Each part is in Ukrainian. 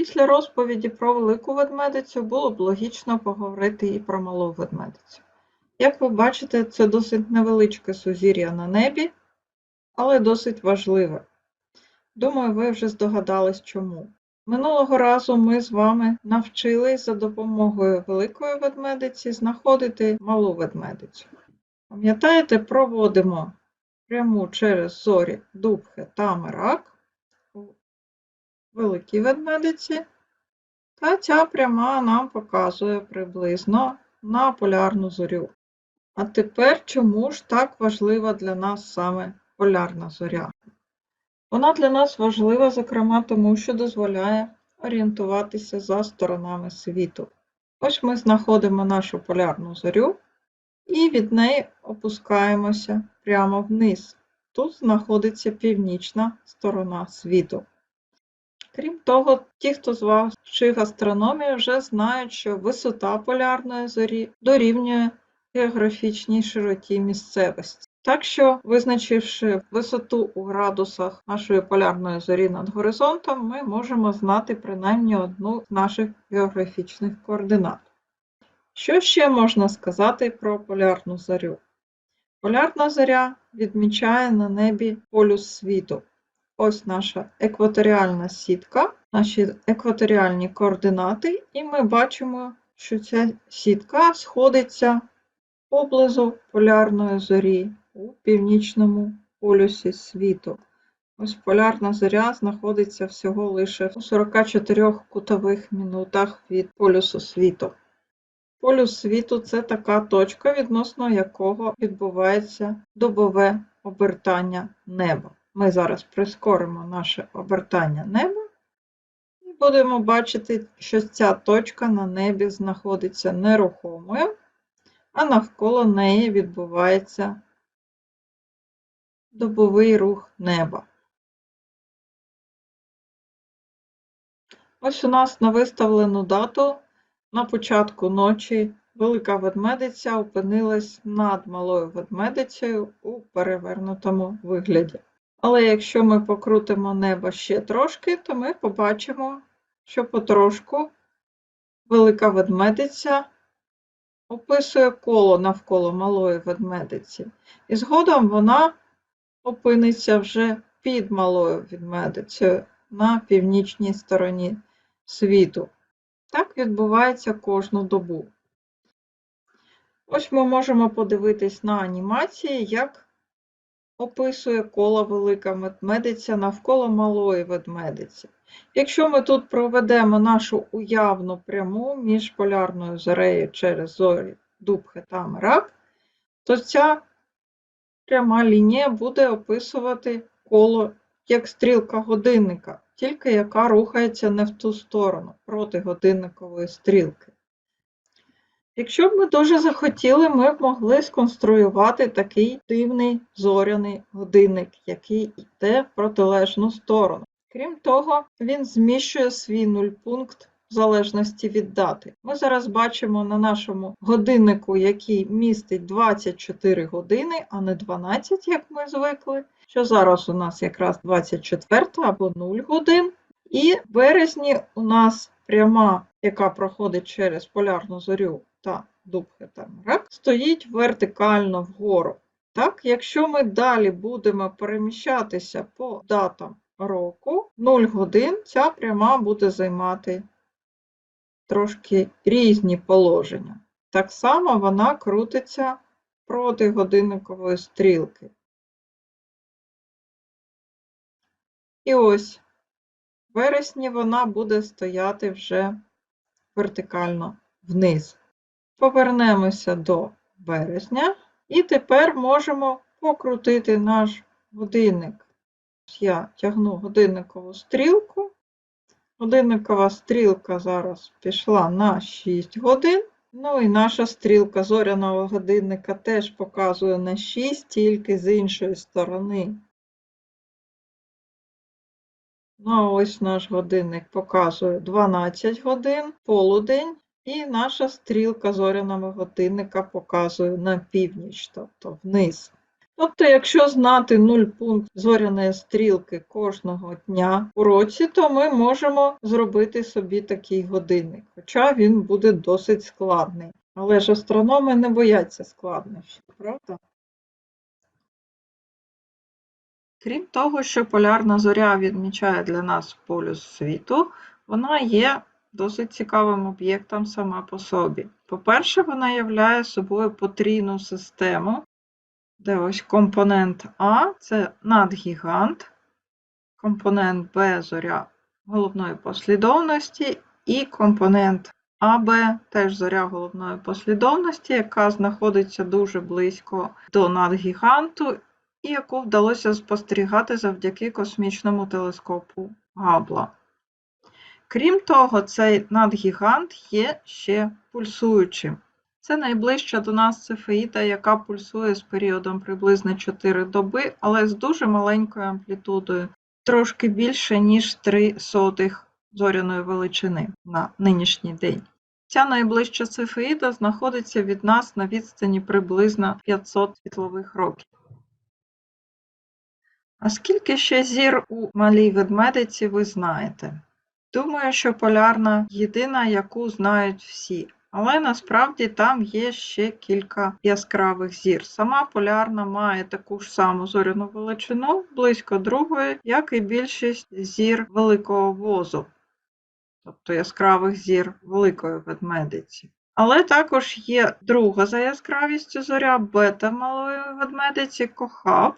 Після розповіді про велику ведмедицю було б логічно поговорити і про малу ведмедицю. Як ви бачите, це досить невеличке сузір'я на небі, але досить важливе. Думаю, ви вже здогадались чому. Минулого разу ми з вами навчились за допомогою великої ведмедиці знаходити малу ведмедицю. Пам'ятаєте, проводимо пряму через зорі Дубхе та Мерак великій ведмедиці, та ця пряма нам показує приблизно на полярну зорю. А тепер чому ж так важлива для нас саме полярна зоря? Вона для нас важлива, зокрема, тому що дозволяє орієнтуватися за сторонами світу. Ось ми знаходимо нашу полярну зорю і від неї опускаємося прямо вниз. Тут знаходиться північна сторона світу. Крім того, ті, хто з вас вчив астрономію, вже знають, що висота полярної зорі дорівнює географічній широті місцевості. Так що, визначивши висоту у градусах нашої полярної зорі над горизонтом, ми можемо знати принаймні одну з наших географічних координат. Що ще можна сказати про полярну зорю? Полярна зоря відмічає на небі полюс світу. Ось наша екваторіальна сітка, наші екваторіальні координати, і ми бачимо, що ця сітка сходиться поблизу полярної зорі у північному полюсі світу. Ось полярна зоря знаходиться всього лише у 44 кутових мінутах від полюсу світу. Полюс світу це така точка, відносно якого відбувається добове обертання неба. Ми зараз прискоримо наше обертання неба і будемо бачити, що ця точка на небі знаходиться нерухомою, а навколо неї відбувається добовий рух неба. Ось у нас на виставлену дату на початку ночі велика ведмедиця опинилась над малою ведмедицею у перевернутому вигляді. Але якщо ми покрутимо небо ще трошки, то ми побачимо, що потрошку велика ведмедиця описує коло навколо малої ведмедиці. І згодом вона опиниться вже під малою ведмедицею на північній стороні світу. Так відбувається кожну добу. Ось ми можемо подивитись на анімації, як описує коло велика ведмедиця навколо малої ведмедиці. Якщо ми тут проведемо нашу уявну пряму між полярною зорею через зорі Дубхе та Мерак, то ця пряма лінія буде описувати коло як стрілка годинника, тільки яка рухається не в ту сторону, проти годинникової стрілки. Якщо б ми дуже захотіли, ми б могли сконструювати такий дивний зоряний годинник, який йде в протилежну сторону. Крім того, він зміщує свій нульпункт в залежності від дати. Ми зараз бачимо на нашому годиннику, який містить 24 години, а не 12, як ми звикли, що зараз у нас якраз 24 або 0 годин. І в березні у нас пряма, яка проходить через полярну зорю та Дубхе та стоїть вертикально вгору. Так, якщо ми далі будемо переміщатися по датам року, 0 годин ця пряма буде займати трошки різні положення. Так само вона крутиться проти годинникової стрілки. І ось в вересні вона буде стояти вже вертикально вниз. Повернемося до березня і тепер можемо покрутити наш годинник. Я тягну годинникову стрілку. Годинникова стрілка зараз пішла на 6 годин. Ну і наша стрілка зоряного годинника теж показує на 6, тільки з іншої сторони. Ну, а ось наш годинник показує 12 годин, полудень, і наша стрілка зоряного годинника показує на північ, тобто вниз. Тобто, якщо знати нуль пункт зоряної стрілки кожного дня у році, то ми можемо зробити собі такий годинник, хоча він буде досить складний. Але ж астрономи не бояться складнощів, правда? Крім того, що полярна зоря відмічає для нас полюс світу, вона є досить цікавим об'єктом сама по собі. По-перше, вона являє собою потрійну систему, де ось компонент А це надгігант, компонент Б зоря головної послідовності, і компонент АБ теж зоря головної послідовності, яка знаходиться дуже близько до надгіганту, і яку вдалося спостерігати завдяки космічному телескопу Габла. Крім того, цей надгігант є ще пульсуючим. Це найближча до нас цефеїда, яка пульсує з періодом приблизно 4 доби, але з дуже маленькою амплітудою, трошки більше, ніж 3 сотих зоряної величини на нинішній день. Ця найближча цефеїда знаходиться від нас на відстані приблизно 500 світлових років. А скільки ще зір у малій ведмедиці ви знаєте? Думаю, що полярна єдина, яку знають всі. Але насправді там є ще кілька яскравих зір. Сама полярна має таку ж саму зоряну величину, близько другої, як і більшість зір великого возу, тобто яскравих зір великої ведмедиці. Але також є друга за яскравістю зоря бета малої ведмедиці Кохаб,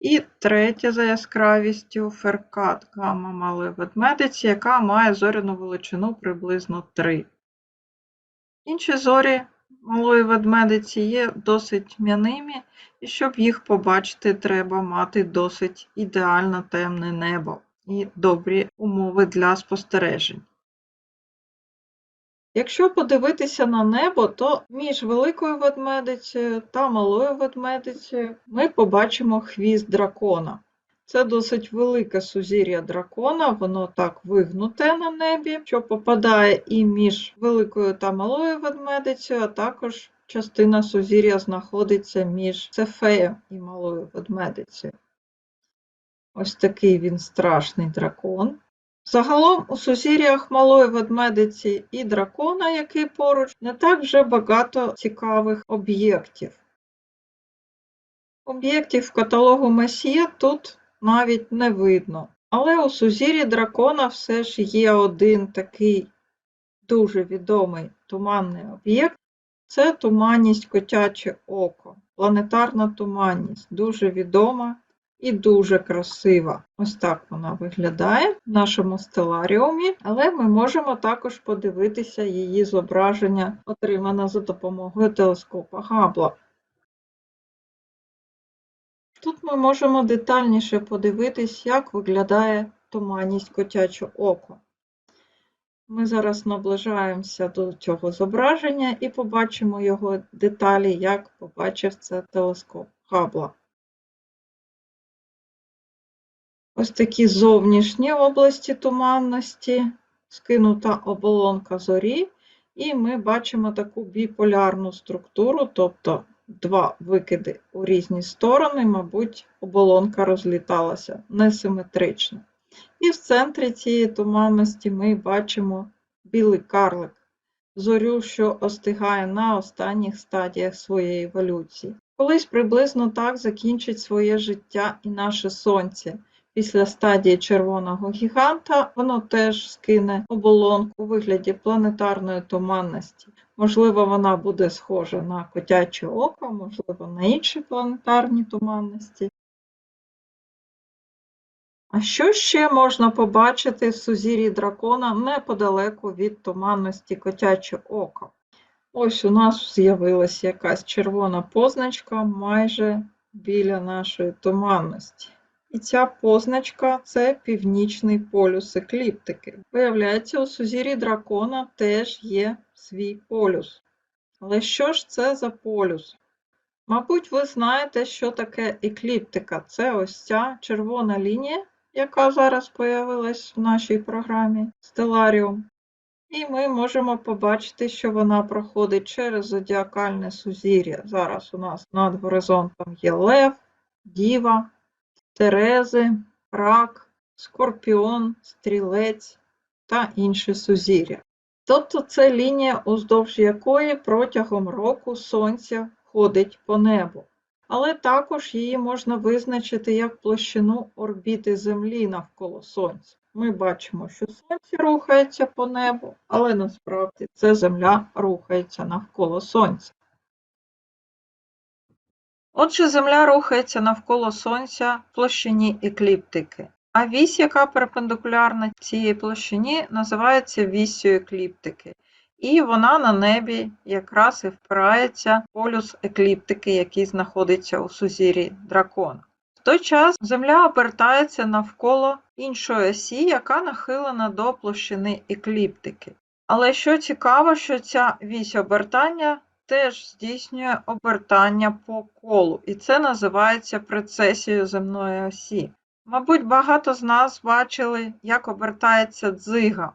і третя за яскравістю феркат гамма малої ведмедиці, яка має зоряну величину приблизно 3. Інші зорі малої ведмедиці є досить тьмяними, і щоб їх побачити, треба мати досить ідеально темне небо і добрі умови для спостережень. Якщо подивитися на небо, то між великою ведмедицею та малою ведмедицею ми побачимо хвіст дракона. Це досить велике сузір'я дракона, воно так вигнуте на небі, що попадає і між великою та малою ведмедицею, а також частина сузір'я знаходиться між Цефеєм і малою ведмедицею. Ось такий він страшний дракон. Загалом у сузір'ях малої ведмедиці і дракона, який поруч, не так вже багато цікавих об'єктів. Об'єктів каталогу Месія тут навіть не видно. Але у сузір'ї дракона все ж є один такий дуже відомий туманний об'єкт це туманність котяче око, планетарна туманність, дуже відома і дуже красива. Ось так вона виглядає в нашому стеларіумі, але ми можемо також подивитися її зображення, отримане за допомогою телескопа Габла. Тут ми можемо детальніше подивитись, як виглядає туманність котяче око. Ми зараз наближаємося до цього зображення і побачимо його деталі, як побачив це телескоп Габла. Ось такі зовнішні області туманності, скинута оболонка зорі, і ми бачимо таку біполярну структуру, тобто два викиди у різні сторони, мабуть, оболонка розліталася несиметрично. І в центрі цієї туманності ми бачимо білий карлик, зорю, що остигає на останніх стадіях своєї еволюції. Колись приблизно так закінчить своє життя і наше сонце. Після стадії червоного гіганта воно теж скине оболонку у вигляді планетарної туманності. Можливо, вона буде схожа на котяче око, можливо, на інші планетарні туманності. А що ще можна побачити в сузір'ї дракона неподалеку від туманності котяче око? Ось у нас з'явилася якась червона позначка майже біля нашої туманності. І ця позначка це північний полюс екліптики. Виявляється, у сузір'ї дракона теж є свій полюс. Але що ж це за полюс? Мабуть, ви знаєте, що таке екліптика. Це ось ця червона лінія, яка зараз появилась в нашій програмі Stellarium. І ми можемо побачити, що вона проходить через зодіакальне сузір'я. Зараз у нас над горизонтом є Лев, Діва, Терези, Рак, Скорпіон, Стрілець та інші сузір'я. Тобто це лінія, уздовж якої протягом року Сонце ходить по небу. Але також її можна визначити як площину орбіти Землі навколо Сонця. Ми бачимо, що Сонце рухається по небу, але насправді це Земля рухається навколо Сонця. Отже, Земля рухається навколо Сонця в площині екліптики, а вісь, яка перпендикулярна цій площині, називається віссю екліптики. І вона на небі якраз і впирається в полюс екліптики, який знаходиться у сузір'ї дракона. В той час Земля обертається навколо іншої осі, яка нахилена до площини екліптики. Але що цікаво, що ця вісь обертання теж здійснює обертання по колу, і це називається прецесією земної осі. Мабуть, багато з нас бачили, як обертається дзига.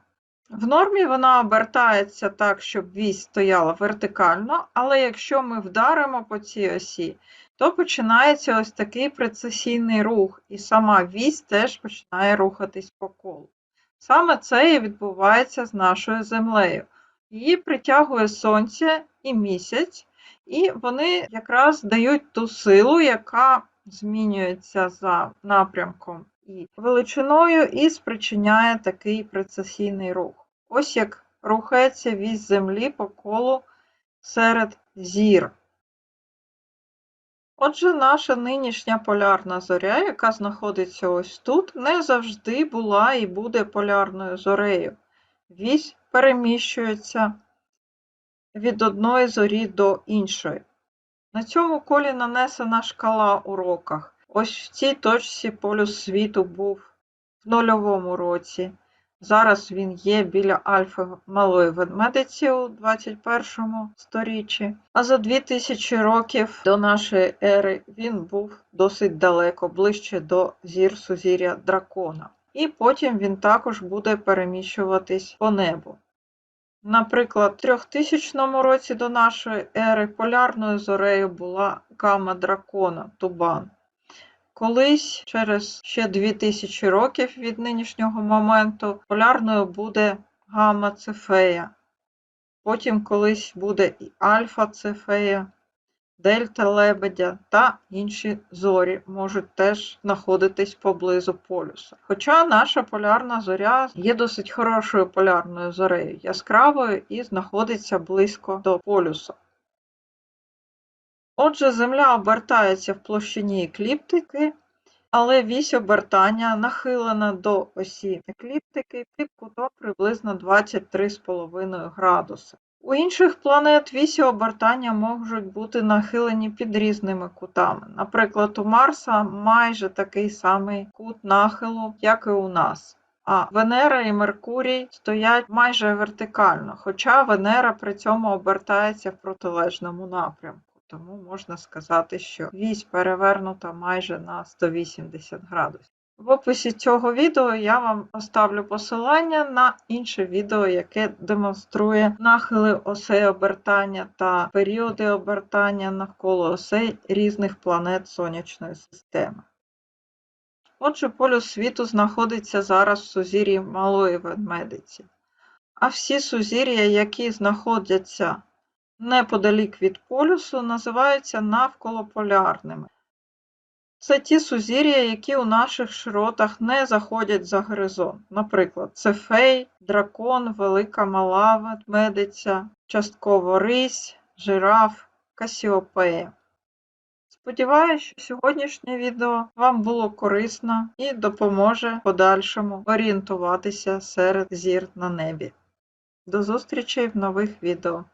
В нормі вона обертається так, щоб вісь стояла вертикально, але якщо ми вдаримо по цій осі, то починається ось такий прецесійний рух, і сама вісь теж починає рухатись по колу. Саме це і відбувається з нашою землею. Її притягує сонце і місяць, і вони якраз дають ту силу, яка змінюється за напрямком і величиною, і спричиняє такий прецесійний рух. Ось як рухається вісь землі по колу серед зір. Отже, наша нинішня полярна зоря, яка знаходиться ось тут, не завжди була і буде полярною зорею. Вісь переміщується від одної зорі до іншої. На цьому колі нанесена шкала у роках. Ось в цій точці полюс світу був в нульовому році. Зараз він є біля Альфи Малої Ведмедиці у 21 сторіччі, а за 2000 років до нашої ери він був досить далеко, ближче до зір сузір'я дракона. І потім він також буде переміщуватись по небу. Наприклад, в 3000 році до нашої ери полярною зорею була кама дракона Тубан. Колись, через ще 2000 років від нинішнього моменту, полярною буде гамма Цефея. Потім колись буде і альфа Цефея, дельта Лебедя та інші зорі можуть теж знаходитись поблизу полюса. Хоча наша полярна зоря є досить хорошою полярною зорею, яскравою і знаходиться близько до полюса. Отже, Земля обертається в площині екліптики, але вісь обертання нахилена до осі екліптики під кутом приблизно 23,5 градуси. У інших планет вісі обертання можуть бути нахилені під різними кутами. Наприклад, у Марса майже такий самий кут нахилу, як і у нас. А Венера і Меркурій стоять майже вертикально, хоча Венера при цьому обертається в протилежному напрямку. Тому можна сказати, що вісь перевернута майже на 180 градусів. В описі цього відео я вам оставлю посилання на інше відео, яке демонструє нахили осей обертання та періоди обертання навколо осей різних планет Сонячної системи. Отже, полюс світу знаходиться зараз в сузір'ї Малої Ведмедиці. А всі сузір'я, які знаходяться неподалік від полюсу, називаються навколополярними. Це ті сузір'я, які у наших широтах не заходять за горизонт. Наприклад, Цефей, Дракон, Велика Мала Ведмедиця, частково Рись, Жираф, Касіопея. Сподіваюсь, що сьогоднішнє відео вам було корисно і допоможе подальшому орієнтуватися серед зір на небі. До зустрічі в нових відео!